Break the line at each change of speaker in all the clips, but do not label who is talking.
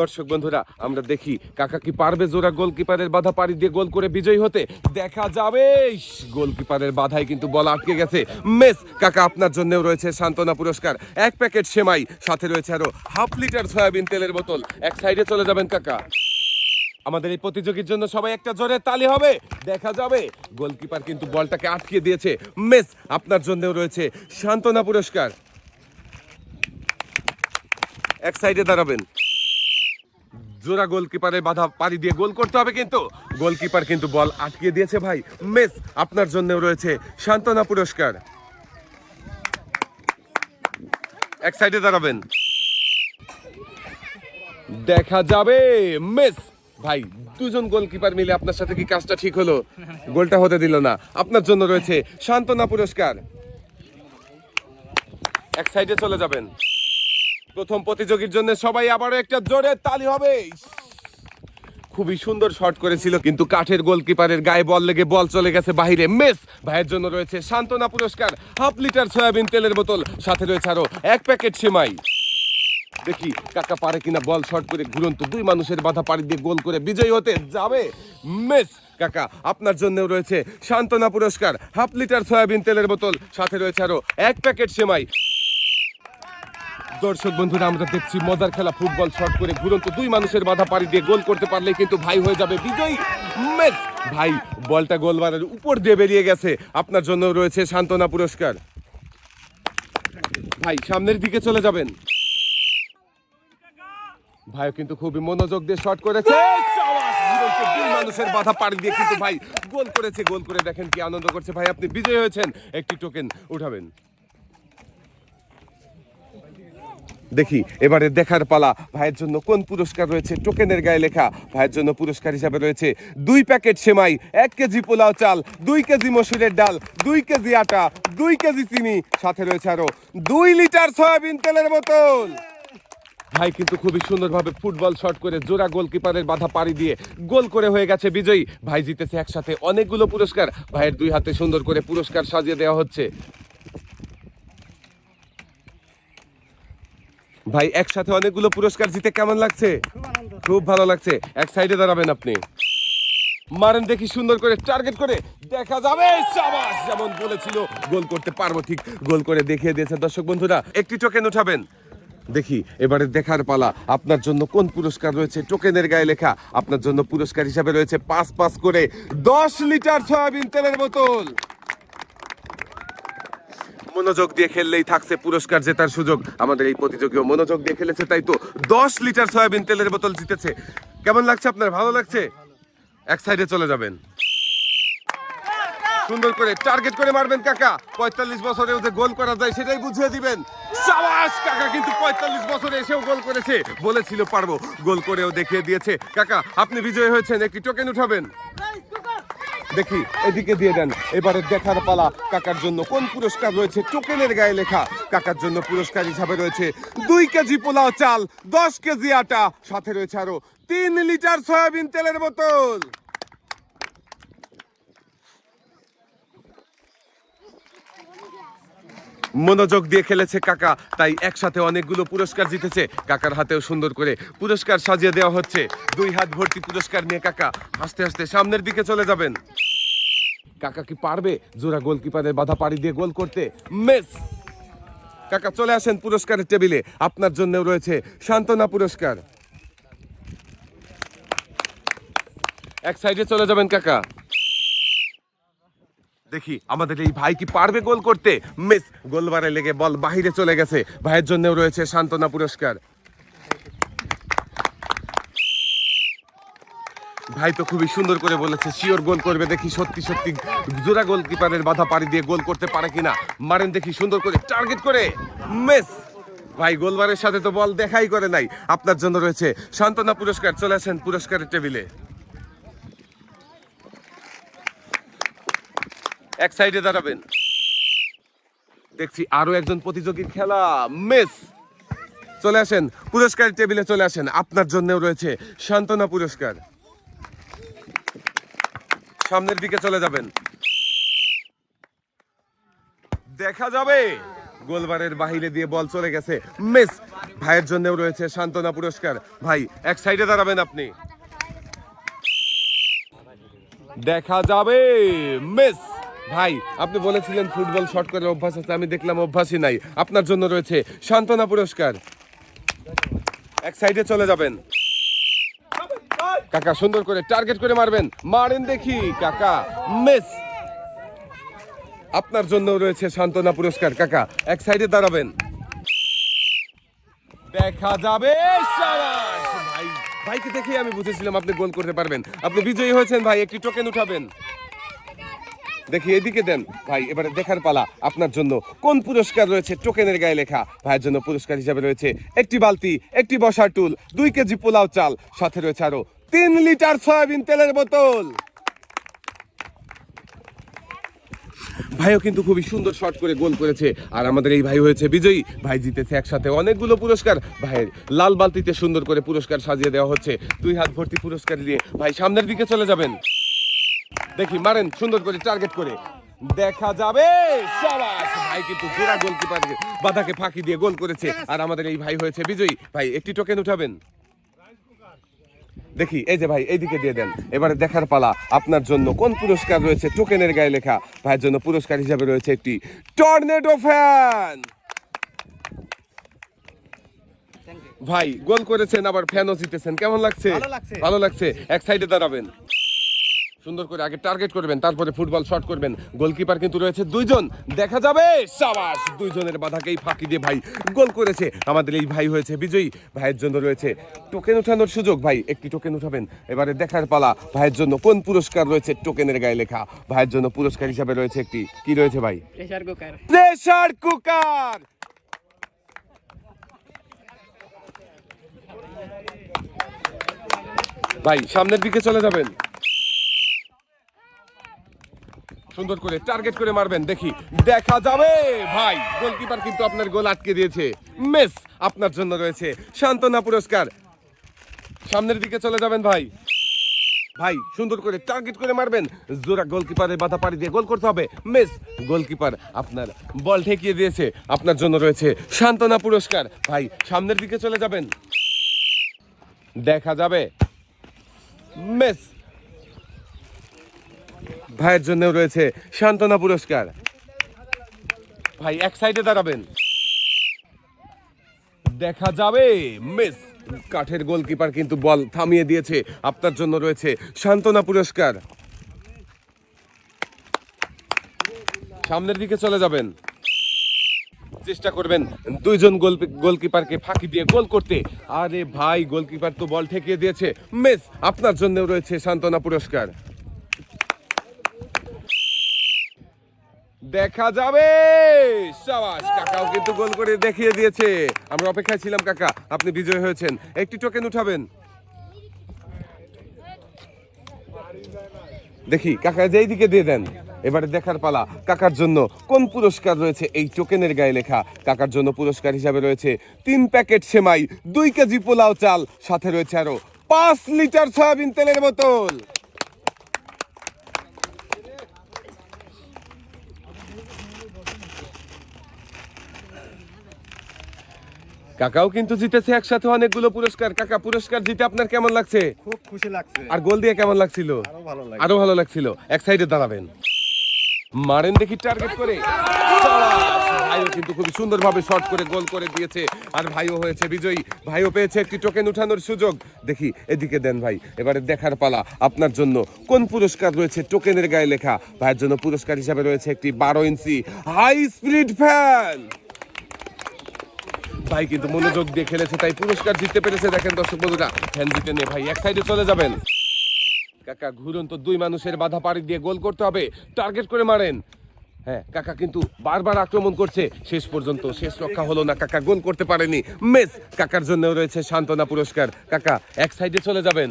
দর্শক বন্ধুরা, আমরা দেখি কাকা কি পারবে জোড়া গোলকিপারের বাধা পাড়ি দিয়ে গোল করে বিজয়ী হতে? দেখা যাবে। গোলকিপারের বাধায় কিন্তু বল আটকে গেছে। মেস, কাকা আপনার জন্যও রয়েছে সান্ত্বনা পুরস্কার। এক প্যাকেট সেমাই, সাথে রয়েছে আরও হাফ লিটার সয়াবিন তেলের বোতল। এক সাইডে চলে যাবেন কাকা। আমাদের এই প্রতিযোগীর জন্য সবাই একটা জোরে তালি হবে। দেখা যাবে। গোলকিপার কিন্তু বলটাকে আটকে দিয়েছে। মেস, আপনার জন্যও রয়েছে সান্ত্বনা পুরস্কার। এক সাইডে দাঁড়াবেন। জোড়া গোলকিপারের বাধা পাড়ি দিয়ে গোল করতে হবে কিন্তু। গোলকিপার কিন্তু বল আটকে দিয়েছে ভাই। মেস, আপনার জন্য রয়েছে সান্ত্বনা পুরস্কার। এক সাইডে দাঁড়াবেন। দেখা যাবে, মেস। ভাই, দুজন গোলকিপার মিলে আপনার সাথে কি কাজটা ঠিক হলো? গোলটা হতে দিল না। আপনার জন্য রয়েছে সান্ত্বনা পুরস্কার। এক সাইডে চলে যাবেন। প্রথম প্রতিযোগীর জন্য সবাই আবারও একটা জোরে তালি হবে। খুবই সুন্দর শট করেছিল, কিন্তু কাঠের গোলকিপারের গায়ে বল লেগে বল চলে গেছে বাহিরে। মেস, ভাইয়ের জন্য রয়েছে সান্ত্বনা পুরস্কার, হাফ লিটার সয়াবিন তেলের বোতল, সাথে রয়েছে আরও এক প্যাকেট সেমাই। দেখি কাকা পারে কিনা বল শট করে ঘুরন্ত দুই মানুষের বাধা পাড়ি দিয়ে গোল করে বিজয়ী হতে যাবে। মেস, কাকা, আপনার জন্য রয়েছে সান্ত্বনা পুরস্কার, হাফ লিটার সয়াবিন তেলের বোতল, সাথে রয়েছে আরও এক প্যাকেট সেমাই। দর্শক বন্ধুরা, আমরা দেখছি মজার খেলা, ফুটবল শট করে ঘুরন্ত দুই মানুষের বাধা পাড়ি দিয়ে গোল করতে পারলে কিন্তু ভাই হয়ে যাবে বিজয়ী মেস। ভাই, বলটা গোলবারের উপর দিয়ে বেরিয়ে গেছে। আপনার জন্য রয়েছে সান্ত্বনা পুরস্কার। ভাই, সামনের দিকে চলে যাবেন। ভাই কিন্তু খুবই মনোযোগ দিয়ে শট করেছে। মানুষের বাধা পাড়ি দিয়ে কিন্তু ভাই গোল করেছে। গোল করে দেখেন কি আনন্দ করছে। ভাই, আপনি বিজয়ী হয়েছেন। একটি টোকেন উঠাবেন। দেখি, এবারে দেখার পালা। ভাইয়ের জন্য কোন পুরস্কার রয়েছে? টোকেনের গায়ে লেখা। ভাইয়ের জন্য পুরস্কার হিসাবে রয়েছে দুই প্যাকেট সেমাই, এক কেজি পোলাও চাল, দুই কেজি মসুরের ডাল, দুই কেজি আটা, দুই কেজি চিনি, সাথে রয়েছে আরও দুই লিটার সয়াবিন তেলের বোতল। ভাই কিন্তু খুবই সুন্দরভাবে ফুটবল শট করে জোড়া গোলকিপারের বাধা পাড়ি দিয়ে গোল করে হয়ে গেছে বিজয়ী। ভাই জিতেছে একসাথে অনেকগুলো পুরস্কার। ভাইয়ের দুই হাতে সুন্দর করে পুরস্কার সাজিয়ে দেওয়া হচ্ছে। ভাই, একসাথে অনেকগুলো পুরস্কার জিতে কেমন লাগছে? খুব ভালো লাগছে। এক সাইডে দাঁড়াবেন আপনি। মারেন দেখি সুন্দর করে টার্গেট করে। দেখা যাবে, সাবাস! যেমন বলেছিল, গোল করতে পারব ঠিক, গোল করে দেখিয়ে দিয়েছে দর্শক বন্ধুরা। একটি টোকেন উঠাবেন। দেখি, এবারে দেখার পালা। আপনার জন্য কোন পুরস্কার রয়েছে? টোকেনের গায়ে লেখা। আপনার জন্য পুরস্কার হিসাবে রয়েছে পাঁচ পাঁচ করে দশ লিটার সয়াবিন তেলের বোতল। মনোযোগ দিয়ে খেললেই থাকছে পুরস্কার জেতার সুযোগ। আমাদের এই প্রতিযোগীও মনোযোগ দিয়ে খেলেছে, তাই তো দশ লিটার সয়াবিন তেলের বোতল জিতেছে। কেমন লাগছে আপনার? ভালো লাগছে? এক সাইডে চলে যাবেন। সুন্দর করে টার্গেট করে মারবেন কাকা। পঁয়তাল্লিশ বছরেও যে গোল করা যায় সেটাই বুঝিয়ে দিবেন। সাবাস! কাকা কিন্তু পঁয়তাল্লিশ বছরে এসেও গোল করেছে। বলেছিল পারব। গোল করেও দেখিয়ে দিয়েছে। কাকা, আপনি বিজয়ী হয়েছেন, একটি টোকেন উঠাবেন। দেখি, এদিকে দিয়ে দেন। এবারে দেখার পালা কাকার জন্য। কোন পুরস্কার রয়েছে? টোকেনের গায়ে লেখা। কাকার জন্য পুরস্কার হিসাবে রয়েছে দুই কেজি পোলাও চাল, দশ কেজি আটা। সাথে রয়েছে আরও তিন লিটার সয়াবিন তেলের বোতল। মনোযোগ দিয়ে খেলেছে কাকা, তাই একসাথে অনেকগুলো পুরস্কার জিতেছে। কাকার হাতেও সুন্দর করে পুরস্কার সাজিয়ে দেওয়া হচ্ছে। দুই হাত ভর্তি পুরস্কার নিয়ে কাকা হাসতে হাসতে সামনের দিকে চলে যাবেন। কাকা কি পারবে? জোড়া গোলকিপারের বাধা পাড়ি দিয়ে গোল করতে? মেস! কাকা, চলে আসেন পুরস্কারের টেবিলে। আপনার জন্য রয়েছে সান্ত্বনা পুরস্কার। এক সাইডে চলে যাবেন কাকা। দেখি, আমাদের এই ভাই কি পারবে গোল করতে? মিস! গোলবারে লেগে বল বাহিরে চলে গেছে। ভাইয়ের জন্যও রয়েছে সান্ত্বনা পুরস্কার। ভাই তো খুবই সুন্দর করে বলেছে শিওর গোল করবে, দেখি সত্যি সত্যি জোড়া গোলকিপারের বাধা পাড়ি দিয়ে গোল করতে পারে কিনা। মারেন দেখি সুন্দর করে টার্গেট করে। মেস! ভাই, গোলবারের সাথে তো বল দেখাই করে নাই। আপনার জন্য রয়েছে সান্ত্বনা পুরস্কার, চলে আসেন পুরস্কারের টেবিলে। এক সাইডে দাঁড়াবেন। দেখছি আরও একজন প্রতিযোগীর খেলা। মেস! চলে আসেন পুরস্কার টেবিলে চলে আসেন। আপনার জন্যও রয়েছে সান্ত্বনা পুরস্কার। সামনের দিকে চলে যাবেন। দেখা যাবে। গোলবারের বাহিরে দিয়ে বল চলে গেছে। মিস, ভাইয়ের জন্যও রয়েছে সান্ত্বনা পুরস্কার। ভাই, এক সাইডে দাঁড়াবেন আপনি। দেখা যাবে। মিস, ভাই, আপনি বলেছিলেন ফুটবল শট করে অভ্যাস আছে। আমি দেখলাম অভ্যাসই নাই। আপনার জন্য রয়েছে সান্ত্বনা পুরস্কার। এক সাইডে চলে যাবেন। কাকা সুন্দর করে টার্গেট করে মারবেন। মারেন দেখি, কাকা। মিস! আপনার জন্য রয়েছে সান্ত্বনা পুরস্কার, কাকা। এক সাইডে দাঁড়াবেন। দেখা যাবে! ভাই, ভাইকে দেখে আমি বুঝেছিলাম আপনি গোল করতে পারবেন। আপনি বিজয়ী হয়েছেন, ভাই, একটি টোকেন উঠাবেন। দেখি, এদিকে দেন। ভাই, এবারে দেখার পালা। আপনার জন্য কোন পুরস্কার রয়েছে? টোকেনের গায়ে লেখা। ভাইয়ের জন্য পুরস্কার হিসাবে রয়েছে একটি বালতি, একটি বসার টুল দুই কেজি পোলাও চাল। সাথে রয়েছে আরও তিন লিটার সয়াবিন তেলের বোতল। ভাইও কিন্তু খুবই সুন্দর শট করে গোল করেছে। আর আমাদের এই ভাই হয়েছে বিজয়ী। ভাই জিতেছে একসাথে অনেকগুলো পুরস্কার। ভাইয়ের লাল বালতিতে সুন্দর করে পুরস্কার সাজিয়ে দেওয়া হচ্ছে। দুই হাত ভর্তি পুরস্কার দিয়ে ভাই সামনের দিকে চলে যাবেন। দেখি, মারেন, সুন্দর করে টার্গেট করে। দেখা যাবে! ভাই কিন্তু জোড়া গোলকিপার বাধাকে ফাঁকি দিয়ে গোল করেছে। আর আমাদের এই ভাই হয়েছে বিজয়ী। ভাই, একটি টোকেন উঠাবেন। দেখি এই যে ভাই এইদিকে দিয়ে দেন। এবারে দেখার পালা আপনার জন্য কোন পুরস্কার রয়েছে? টোকেনের গায়ে লেখা ভাইয়ের জন্য পুরস্কার হিসাবে রয়েছে একটি টর্নেডো ফ্যান। ভাই গোল করেছেন আবার ফ্যানও জিতেছেন। কেমন লাগছে?
ভালো লাগছে।
ভালো লাগছে। এক সাইডে দাঁড়াবেন। সুন্দর করে আগে টার্গেট করবেন তারপরে ফুটবল শট করবেন। গোলকিপার কিন্তু রয়েছে দুইজন। দেখা যাবে! সাবাস! দুইজনের বাধাকেই ফাঁকি দিয়ে ভাই গোল করেছে। আমাদের এই ভাই হয়েছে বিজয়ী। ভাইয়ের জন্য রয়েছে টোকেন উঠানোর সুযোগ। ভাই একটি টোকেন উঠাবেন। এবারে দেখার পালা। ভাইয়ের জন্য কোন পুরস্কার রয়েছে টোকেনের গায়ে লেখা? ভাইয়ের জন্য পুরস্কার হিসাবে রয়েছে একটি। কি রয়েছে ভাই?
প্রেসার কুকার
প্রেসার কুকার ভাই সামনের দিকে চলে যাবেন। সুন্দর করে টার্গেট করে মারবেন, দেখি। দেখা যাবে। ভাই গোলকিপার কিন্তু আপনার গোল আটকে দিয়েছে। মেস আপনার জন্য রয়েছে। সান্ত্বনা পুরস্কার। সামনের দিকে চলে যাবেন, ভাই। ভাই, সুন্দর করে টার্গেট করে মারবেন। জোরা গোলকিপারের বাধা পাড়ি দিয়ে গোল করতে হবে। মিস গোলকিপার আপনার বল ঠেকিয়ে দিয়েছে। আপনার জন্য রয়েছে সান্ত্বনা পুরস্কার। ভাই, সামনের দিকে চলে যাবেন। দেখা যাবে। মিস ভাইয়ের জন্য রয়েছে সান্ত্বনা পুরস্কার। ভাই, এক সাইডে দাঁড়াবেন। দেখা যাবে। মিস, কাঠের গোলকিপার কিন্তু বল থামিয়ে দিয়েছে। আপনার জন্য রয়েছে সান্ত্বনা পুরস্কার। সামনের দিকে চলে যাবেন। চেষ্টা করবেন দুইজন গোল গোলকিপারকে ফাঁকি দিয়ে গোল করতে। আরে ভাই গোলকিপার তো বল ঠেকিয়ে দিয়েছে। মিস, আপনার জন্য রয়েছে সান্ত্বনা পুরস্কার। দেখা যাবে। সাবাস, কাকাও কিন্তু গোল করে দেখিয়ে দিয়েছে। আমরা অপেক্ষায় ছিলাম, কাকা, আপনি বিজয় হয়েছেন। একটি টোকেন উঠাবেন। দেখি, কাকা যেই দিকে দিয়ে দেন, এবারে দেখার পালা। কাকার জন্য কোন পুরস্কার রয়েছে? এই টোকেনের গায়ে লেখা। কাকার জন্য পুরস্কার হিসাবে রয়েছে তিন প্যাকেট সেমাই, দুই কেজি পোলাও চাল, সাথে রয়েছে আরও পাঁচ লিটার সয়াবিন তেলের বোতল। কাকাও কিন্তু জিতেছে একসাথে অনেকগুলো পুরস্কার। কাকা পুরস্কার জিতে আপনার কেমন লাগছে?
খুব খুশি লাগছে।
আর গোল দিয়ে কেমন লাগছিল?
আরও ভালো
লাগছিল। এক সাইডে দাঁড়াবেন। মারেন দেখি টার্গেট করে। ভাইও কিন্তু খুব সুন্দরভাবে শট করে গোল করে দিয়েছে। আর ভাইও হয়েছে বিজয়ী। ভাইও পেয়েছে একটি টোকেন উঠানোর সুযোগ। দেখি এদিকে দেন ভাই। এবারে দেখার পালা আপনার জন্য। কোন পুরস্কার রয়েছে টোকেনের গায়ে লেখা? ভাইয়ের জন্য পুরস্কার হিসাবে রয়েছে একটি বারো ইঞ্চি হাই স্পিড ফ্যান ভাই কিন্তু মনোযোগ দিয়ে খেলেছে, তাই পুরস্কার জিততে পেরেছে। দেখেন দর্শক বন্ধুরা ফ্যান জিতে নে ভাই এক সাইডে চলে যাবেন। কাকা ঘুরুন তো দুই মানুষের বাধা পাড়ি দিয়ে গোল করতে হবে। টার্গেট করে মারেন। হ্যাঁ কাকা কিন্তু বারবার আক্রমণ করছে। শেষ পর্যন্ত শেষ রক্ষা হলো না, কাকা গোল করতে পারেনি। মেস, কাকার জন্য রয়েছে সান্ত্বনা পুরস্কার। কাকা, এক সাইডে চলে যাবেন।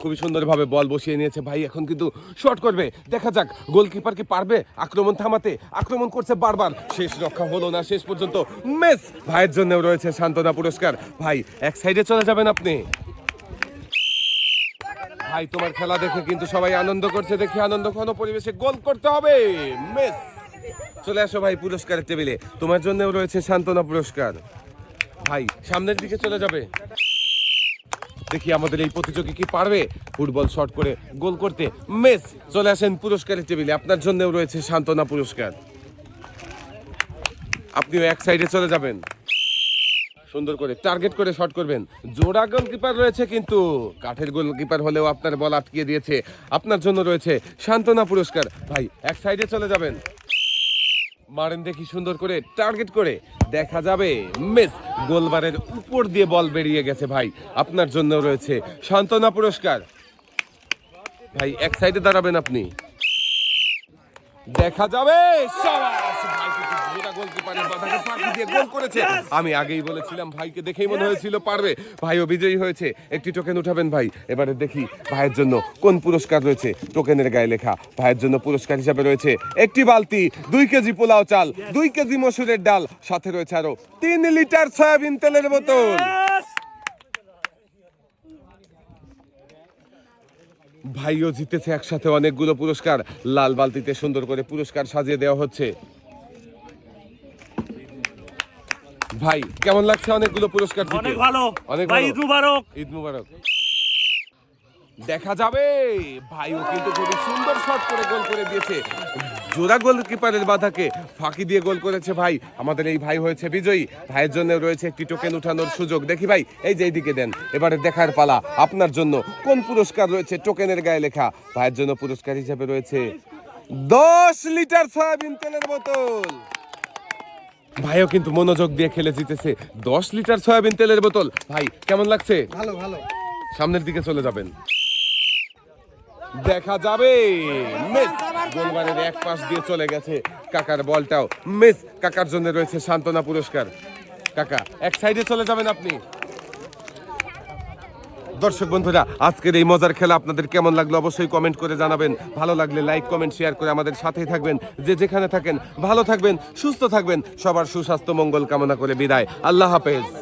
খুবই সুন্দরভাবে বল বসিয়ে নিয়েছে ভাই, এখন কিন্তু শট করবে। দেখা যাক গোলকিপার কি পারবে? আক্রমণ থামাতে, আক্রমণ করছে বারবার। শেষ রক্ষা হলো না, শেষ পর্যন্ত মেস ভাইয়ের জন্য রয়েছে সান্ত্বনা পুরস্কার। ভাই, এক সাইডে চলে যাবেন আপনি। ভাই, তোমার খেলা দেখে কিন্তু সবাই আনন্দ করছে, দেখে আনন্দ ঘন পরিবেশে গোল করতে হবে। মেস চলে আসো ভাই পুরস্কারের টেবিলে। তোমার জন্যও রয়েছে সান্ত্বনা পুরস্কার। ভাই, সামনের দিকে চলে যাবে। দেখি আমাদের এই প্রতিযোগী কি পারবে? ফুটবল শট করে গোল করতে মেস চলে আসেন পুরস্কারের টেবিলে। আপনার জন্যও রয়েছে সান্ত্বনা পুরস্কার। আপনিও এক সাইডে চলে যাবেন। সুন্দর করে টার্গেট করে শট করবেন। জোড়া গোলকিপার রয়েছে কিন্তু কাঠের গোলকিপার হলেও আপনার বল আটকিয়ে দিয়েছে। আপনার জন্য রয়েছে সান্ত্বনা পুরস্কার। ভাই, এক সাইডে চলে যাবেন। মারেন দেখি সুন্দর করে টার্গেট করে। দেখা যাবে মিস গোলবারের উপর দিয়ে বল বেরিয়ে গেছে ভাই। আপনার জন্য রয়েছে সান্ত্বনা পুরস্কার। ভাই, এক সাইডে দাঁড়াবেন আপনি। দেখা যাবে, সাবাস! ভাই কিন্তু জোড়া গোলকিপারের বাধাকে ফাঁকি দিয়ে গোল করেছে। আমি আগেই বলেছিলাম ভাইকে দেখেই মনে হয়েছিল পারবে। ভাইও বিজয়ী হয়েছে। একটি টোকেন উঠাবেন ভাই। এবারে দেখি ভাইয়ের জন্য কোন পুরস্কার রয়েছে। টোকেনের গায়ে লেখা ভাইয়ের জন্য পুরস্কার হিসাবে রয়েছে একটি বালতি দুই কেজি পোলাও চাল দুই কেজি মসুরের ডাল। সাথে রয়েছে আরও তিন লিটার সয়াবিন তেলের বোতল। ভাইও জিতেছে একসাথে অনেকগুলো পুরস্কার। লাল বালতিতে সুন্দর করে পুরস্কার সাজিয়ে দেওয়া হচ্ছে। ভাই কেমন লাগছে অনেকগুলো পুরস্কার?
অনেক ভালো।
অনেক
ভাই
ভালো।
ঈদ মুবারক।
ঈদ মুবারক। দেখা যাবে। ভাইও কিন্তু খুবই সুন্দর শট করে গোল করে দিয়েছে। জোড়া গোলকিপারের বাধাকে ফাঁকি দিয়ে গোল করেছে ভাই। আমাদের এই ভাই হয়েছে বিজয়ী। ভাইয়ের জন্য রয়েছে একটি টোকেন উঠানোর সুযোগ। দেখি ভাই এই যে এইদিকে দেন। এবারে দেখার পালা। আপনার জন্য কোন পুরস্কার রয়েছে টোকেনের গায়ে লেখা? ভাইয়ের জন্য পুরস্কার হিসেবে রয়েছে দশ লিটার সয়াবিন তেলের বোতল। ভাইও কিন্তু মনোযোগ দিয়ে খেলে জিতেছে। দশ লিটার সয়াবিন তেলের বোতল। ভাই কেমন লাগছে?
ভালো ভালো।
সামনের দিকে চলে যাবেন। দেখা যাবে। মিস গোলবারের এক পাশ দিয়ে চলে গেছে কাকার বলটাও। মিস কাকার জন্য রয়েছে সান্ত্বনা পুরস্কার। কাকা এক সাইডে চলে যাবেন আপনি। দর্শক বন্ধুরা, আজকের এই মজার খেলা আপনাদের কেমন লাগল অবশ্যই কমেন্ট করে জানাবেন। ভালো লাগলে লাইক কমেন্ট শেয়ার করে আমাদের সাথেই থাকবেন। যে যেখানে থাকেন, ভালো থাকবেন, সুস্থ থাকবেন। সবার সুস্বাস্থ্য, মঙ্গল কামনা করে বিদায়। আল্লাহ হাফেজ।